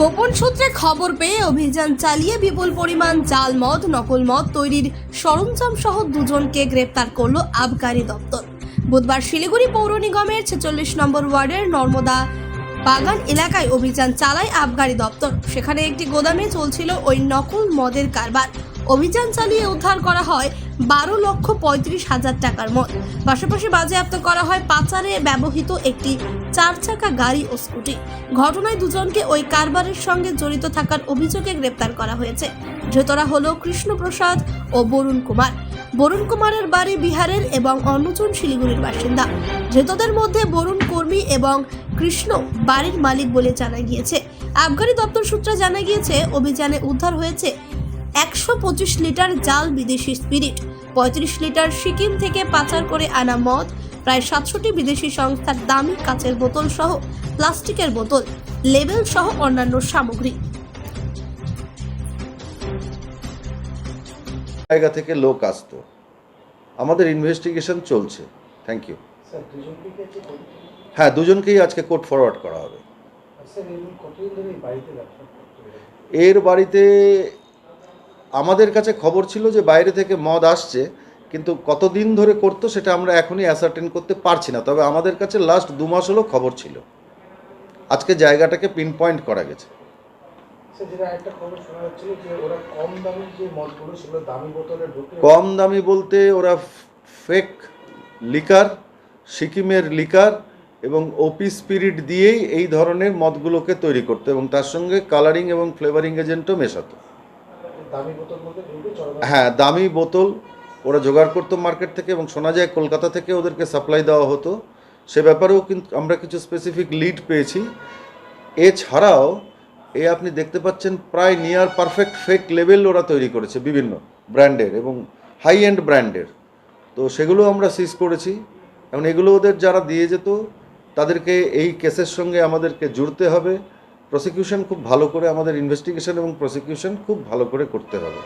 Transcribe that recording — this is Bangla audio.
গোপন সূত্রে খবর পেয়ে অভিযান চালিয়ে বিপুল পরিমাণ জাল মদ, নকল মদ তৈরির সরঞ্জাম সহ দুজনকে গ্রেপ্তার করল আবগারি দপ্তর। বুধবার শিলিগুড়ি পৌর নিগমের ছেচল্লিশ নম্বর ওয়ার্ডের নর্মদা বাগান এলাকায় অভিযান চালায় আবগারি দপ্তর। সেখানে একটি গোদামে চলছিল ওই নকল মদের কারবার। অভিযান চালিয়ে উদ্ধার করা হয় বারো লক্ষ পঁয়ত্রিশ হাজার টাকার মত পাশাপাশি বাজেয়াপ্ত করা হয় পাচারে ব্যবহৃত একটি চার চাকা গাড়ি ও স্কুটি। ঘটনায় দুজনকে ওই কারবারের সঙ্গে জড়িত থাকার অভিযোগে গ্রেপ্তার করা হয়েছে। ধৃতরা হলো কৃষ্ণপ্রসাদ ও বরুণ কুমার। বরুণ কুমারের বাড়ি বিহারের এবং অন্যজন শিলিগুড়ির বাসিন্দা। ধৃতদের মধ্যে বরুণ কর্মী এবং কৃষ্ণ বাড়ির মালিক বলে জানা গিয়েছে। আবগারি দপ্তর সূত্রে জানা গিয়েছে, অভিযানে উদ্ধার হয়েছে একশো পঁচিশ লিটার জাল বিদেশি স্পিরিট। পঁয়ত্রিশ লিটার সিকিম থেকে পাচার করে আনা মদ প্রায় সাতশোটি বিদেশি সংস্থার দামি কাচের বোতল সহ প্লাস্টিকের বোতল লেবেল সহ অন্যান্য সামগ্রী। জায়গা থেকে লোক আসতো। আমাদের ইনভেস্টিগেশন চলছে। থ্যাংক ইউ হ্যাঁ দুজনকেই আজকে কোর্ট ফরওয়ার্ড করা হবে। এর বাড়িতে আমাদের কাছে খবর ছিল যে বাইরে থেকে মদ আসছে কিন্তু কতদিন ধরে করতো সেটা আমরা এখনই অ্যাসার্টেন করতে পারছি না। তবে আমাদের কাছে লাস্ট দু মাস হলো খবর ছিল। আজকে জায়গাটাকে পিন পয়েন্ট করা গেছে। কম দামি বলতে ওরা ফেক লিকার সিকিমের লিকার এবং ওপি স্পিরিট দিয়েই এই ধরনের মদগুলোকে তৈরি করতো এবং তার সঙ্গে কালারিং এবং ফ্লেভারিং এজেন্টও মেশাতো। হ্যাঁ দামি বোতল, ওরা জোগাড় করতো মার্কেট থেকে এবং শোনা যায় কলকাতা থেকে ওদেরকে সাপ্লাই দেওয়া হতো। সে ব্যাপারেও কিন্তু আমরা কিছু স্পেসিফিক লিড পেয়েছি। এছাড়াও, এ আপনি দেখতে পাচ্ছেন প্রায় নিয়ার পারফেক্ট ফেক লেভেল ওরা তৈরি করেছে বিভিন্ন ব্র্যান্ডের এবং হাই এন্ড ব্র্যান্ডের। তো সেগুলো আমরা সিজ করেছি। এবং এগুলো ওদের যারা দিয়ে যেত, তাদেরকে এই কেসের সঙ্গে আমাদেরকে জুড়তে হবে। প্রসিকিউশন খুব ভালো করে আমাদের ইনভেস্টিগেশন এবং প্রসিকিউশন খুব ভালো করে করতে হবে।